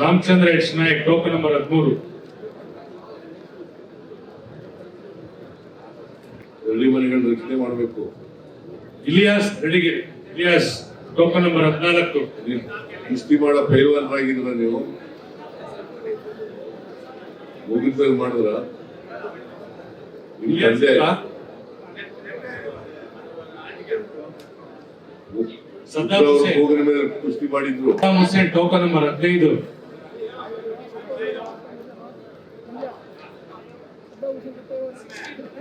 Ramachandra H Nayak token number ಹದಿಮೂರು. ಹಳ್ಳಿ ಮನೆಗಳನ್ನ ರಕ್ಷಣೆ ಮಾಡಬೇಕು. ಇಲಿಯಾಸ್ ಬೆಳಿಗಿರಿ ಇಲಿಯಾಸ್ ಟೋಕನ್ ನಂಬರ್ ಹದಿನಾಲ್ಕು. ಕುಸ್ತಿ ಮಾಡೋ ಪೈಲ್ವಾನರಾಗಿದ್ರ ನೀವು? ಮುಗಿದ ಮಾಡಿದ್ರ? ತಂದೆ. ಮೇಲೆ ಕುಸ್ತಿ ಮಾಡಿದ್ರು. ಹುಸೇನ್ ಟೋಕನ್ ನಂಬರ್ ಹದಿನೈದು.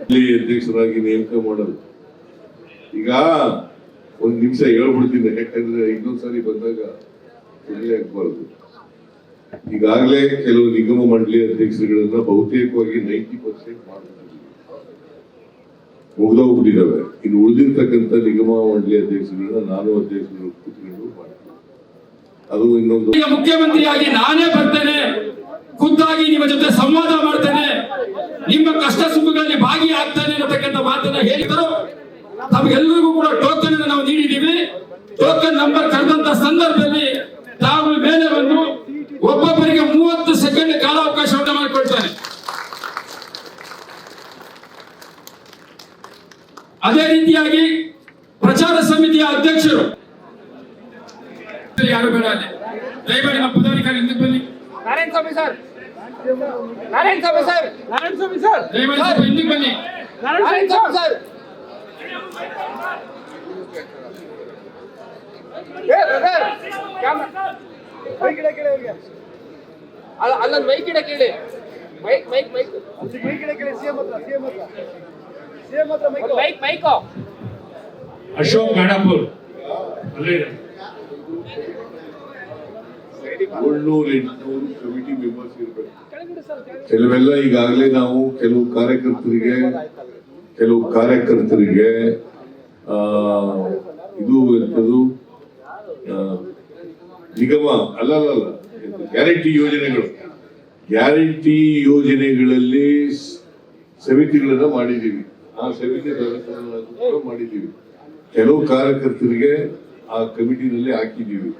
ಇಲ್ಲಿ ಅಧ್ಯಕ್ಷರಾಗಿ ನೇಮಕ ಮಾಡೋದು ಈಗ ಒಂದ್ ನಿಮಿಷ ಹೇಳ್ಬಿಡ್ತೀನಿ, ಯಾಕಂದ್ರೆ ಇನ್ನೊಂದ್ ಸಾರಿ ಬಂದಾಗ ತೊಂದರೆ ಆಗ್ಬಾರ್ದು. ಈಗಾಗಲೇ ಕೆಲವು ನಿಗಮ ಮಂಡಳಿ ಅಧ್ಯಕ್ಷರುಗಳನ್ನ ಬಹುತೇಕವಾಗಿ ನೈಂಟಿ ಪರ್ಸೆಂಟ್ ಮಾಡಿದ್ದೀವಿ ಮುಗ್ದೋಗ್ಬಿಟ್ಟಿದ್ದಾವೆ. ಇನ್ನು ಉಳಿದಿರ್ತಕ್ಕಂಥ ನಿಗಮ ಮಂಡಳಿ ಅಧ್ಯಕ್ಷರುಗಳನ್ನ ನಾನು ಅಧ್ಯಕ್ಷರು ಕೂತ್ಕೊಂಡು ಅದು ಇನ್ನೊಂದು ಮುಖ್ಯಮಂತ್ರಿಯಾಗಿ ನಾನೇ ಬರ್ತೇನೆ, ಖುದ್ದಾಗಿ ನಿಮ್ಮ ಜೊತೆ ಸಂವಾದ ಮಾಡ್ತೇನೆ, ನಿಮ್ಮ ಕಷ್ಟ ಸುಖಗಳಲ್ಲಿ ಭಾಗಿಯಾಗ್ತೇನೆ ಅನ್ನತಕ್ಕಂಥ ಮಾತನ್ನ ಹೇಳಿದರು ತಮಗೆಲ್ಲರಿಗೂ ಕೂಡ ಟೋಕನ್ ಅನ್ನು ನಾವು ನೀಡಿದ್ದೀವಿ. ಟೋಕನ್ ನಂಬರ್ ಕರೆದಂತ ಸಂದರ್ಭದಲ್ಲಿ ತಾವು ಮೇಲೆ ಬಂದು ಒಬ್ಬೊಬ್ಬರಿಗೆ ಮೂವತ್ತು ಸೆಕೆಂಡ್ ಕಾಲಾವಕಾಶವನ್ನು ಮಾಡಿಕೊಳ್ತಾರೆ. ಅದೇ ರೀತಿಯಾಗಿ ಪ್ರಚಾರ ಸಮಿತಿಯ ಅಧ್ಯಕ್ಷರು. ಯಾರು ಬೇಡ ಅಲ್ಲಿ? ದಯಮಾಡಿ ನಮ್ಮ ಪದಾಧಿಕಾರಿ ಹಿಂದಕ್ಕೆ ಬನ್ನಿ. Narayana Swamy sir. Narayana Swamy sir. Narayana Swamy sir. ದಯಮಾಡಿ ಹಿಂದಕ್ಕೆ ಬನ್ನಿ. ನಾರಾಯಣ ಸ್ವಾಮಿ ಸರ್. ಅಲ್ಲ ಮೈಕ್ ಇಡ ಕೇಳಿ. Mic mic mic mic mic Ashok Ganapur ಅಲ್ಲೇ ಇದೆ. ಏಳ್ನೂರು ಎಂಟುನೂರು ಕಮಿಟಿ ಮೆಂಬರ್ಸ್ ಇರಬೇಕು. ಕೆಲವೆಲ್ಲ ಈಗಾಗಲೇ ನಾವು ಕೆಲವು ಕಾರ್ಯಕರ್ತರಿಗೆ ಕೆಲವು ಕಾರ್ಯಕರ್ತರಿಗೆ ಇದು ಇರ್ತದೆ ನಿಗಮ, ಅಲ್ಲ ಅಲ್ಲ ಗ್ಯಾರಂಟಿ ಯೋಜನೆಗಳು. ಗ್ಯಾರಂಟಿ ಯೋಜನೆಗಳಲ್ಲಿ ಸಮಿತಿಗಳನ್ನ ಮಾಡಿದ್ದೀವಿ. ಆ ಸಮಿತಿ ಮಾಡಿದ್ದೀವಿ. ಕೆಲವು ಕಾರ್ಯಕರ್ತರಿಗೆ ಆ ಕಮಿಟಿನಲ್ಲಿ ಹಾಕಿದ್ದೀವಿ.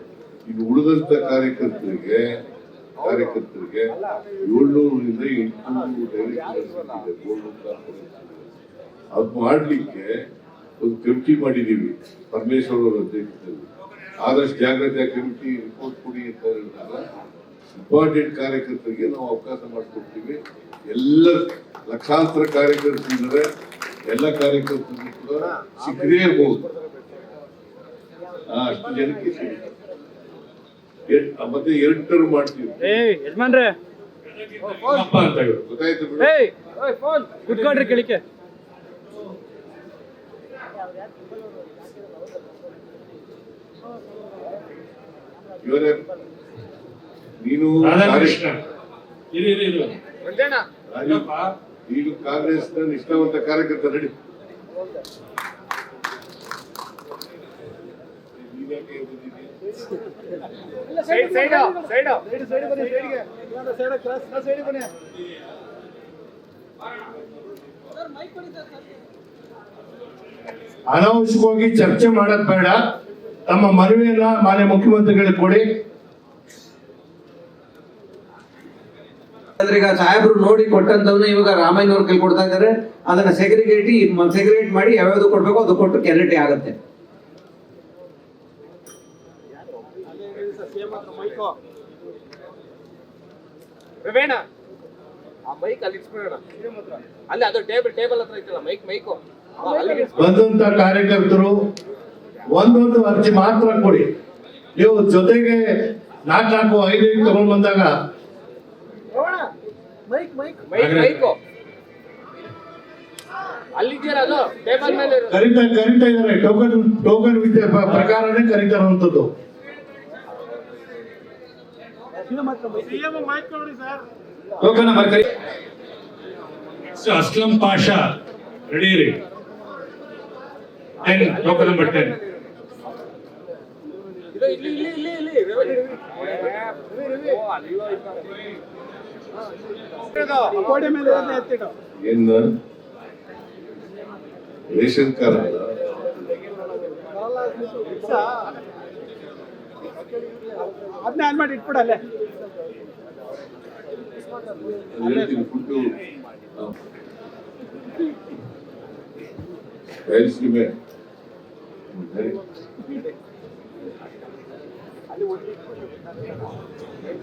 ಇದು ಉಳಿದಂತ ಕಾರ್ಯಕರ್ತರಿಗೆ ಕಾರ್ಯಕರ್ತರಿಗೆ ಏಳ್ನೂರರಿಂದ ಎಂಟುನೂರು ಡೈರೆಕ್ಟರ್ ಅದು ಮಾಡಲಿಕ್ಕೆ ಒಂದು ಕಮಿಟಿ ಮಾಡಿದೀವಿ ಪರಮೇಶ್ವರ್ ಅವರ ಅಧ್ಯಕ್ಷತೆಯಲ್ಲಿ. ಆದಷ್ಟು ಜಾಗ್ರತೆ ಕಮಿಟಿ ರಿಪೋರ್ಟ್ ಕೊಡಿ ಅಂತ ಹೇಳಿದಾಗ ಇಂಪಾರ್ಟೆಂಟ್ ಕಾರ್ಯಕರ್ತರಿಗೆ ನಾವು ಅವಕಾಶ ಮಾಡಿಕೊಡ್ತೀವಿ. ಎಲ್ಲ ಲಕ್ಷಾಂತರ ಕಾರ್ಯಕರ್ತರಿದ್ದಾರೆ ಎಲ್ಲ ಕಾರ್ಯಕರ್ತರಿಗೂ ಕೂಡ ಸಿಕ್ಕದೇ ಇರಬಹುದು ಅಷ್ಟು ಜನಕ್ಕೆ ಮತ್ತೆ ಎರಡು ಟರ್ಮ್ ಮಾಡ್ತೀವಿ ಯಜಮಾನ್ರೆ. ಗೊತ್ತಾಯ್ತು ಬಿಡು? ಕೆಳಿಕೆ ಇವರೇ ನೀನು ನೀನು ಕಾಂಗ್ರೆಸ್ನ ನಿಷ್ಠಾವಂತ ಕಾರ್ಯಕರ್ತ ನಡಿ. ಸೈಡ್ ಬಂದಿದ್ದೀಯ? ಸೈಡ್. ಸೈಡ್ ಸೈಡ್ ಅನಾವಶ್ಯಕವಾಗಿ ಚರ್ಚೆ ಮಾಡೋದ್ ಬೇಡ. ತಮ್ಮ ಮನವಿಯನ್ನ ಮಾನ್ಯ ಮುಖ್ಯಮಂತ್ರಿಗಳಿಗೆ ಕೊಡಿ. ಅಂದ್ರೆ ಈಗ ಸಾಹೇಬ್ರು ನೋಡಿ ಕೊಟ್ಟಂತವನ್ನ ಇವಾಗ ರಾಮಯ್ಯನವ್ರ ಕೈಲಿ ಕೊಡ್ತಾ ಇದ್ದಾರೆ. ಅದನ್ನ ಸೆಗ್ರಿಗೇಟಿ ಸೆಗ್ರಿಗೇಟ್ ಮಾಡಿ ಯಾವ್ಯಾವ್ದು ಕೊಡ್ಬೇಕು ಅದು ಕೊಟ್ಟು ಕ್ಯಾರಿಟಿ ಆಗುತ್ತೆ. ಆ ಮೈಕ್ ಅಲ್ಲಿ ಇಟ್ಸ್ಬಿಡೋಣ ಅಲ್ಲಿ ಅದು ಟೇಬಲ್ ಟೇಬಲ್ ಹತ್ರ ಐತಲ್ಲ ಮೈಕ್ ಮೈಕು ಬಂದಂತ ಕಾರ್ಯಕರ್ತರು ಒಂದೊಂದು ಅರ್ಜಿ ಮಾತ್ರ ಕೊಡಿ. ನೀವು ಜೊತೆಗೆ ನಾಲ್ಕು ನಾಲ್ಕು ಐದು ಐದು ತಗೊಂಡ್ ಬಂದಾಗ. Mic mike. ಅಲ್ಲಿದೆಯಲ್ಲ ಅದು? ಟೇಬಲ್ ಮೇಲೆ ಇರೋದು. ಕರಿತಾ ಕರಿತಾ ಇದಾರೆ ಟೋಕನ್ ಟೋಕನ್ ವಿದ್ಯೆ ಪ್ರಕಾರನೇ ಕರೀತಾರಂತದ್ದು. ಟೋಕನ್ ನಂಬರ್ ಕರಿ. ಅಸ್ಲಂ ಪಾಷಾ ರೆಡಿ ರೀ ಟೆನ್ ಟೋಕನ್ ನಂಬರ್ ಟೆನ್ ಇನ್ನು ರೇಷನ್ ಕಾರ್ಡ್. ಅಲ್ಲ ಅದನ್ನ ಆನ್ ಮಾಡಿ ಇಟ್ಬಿಡಲ್ಲೇ. Food food Bayalseeme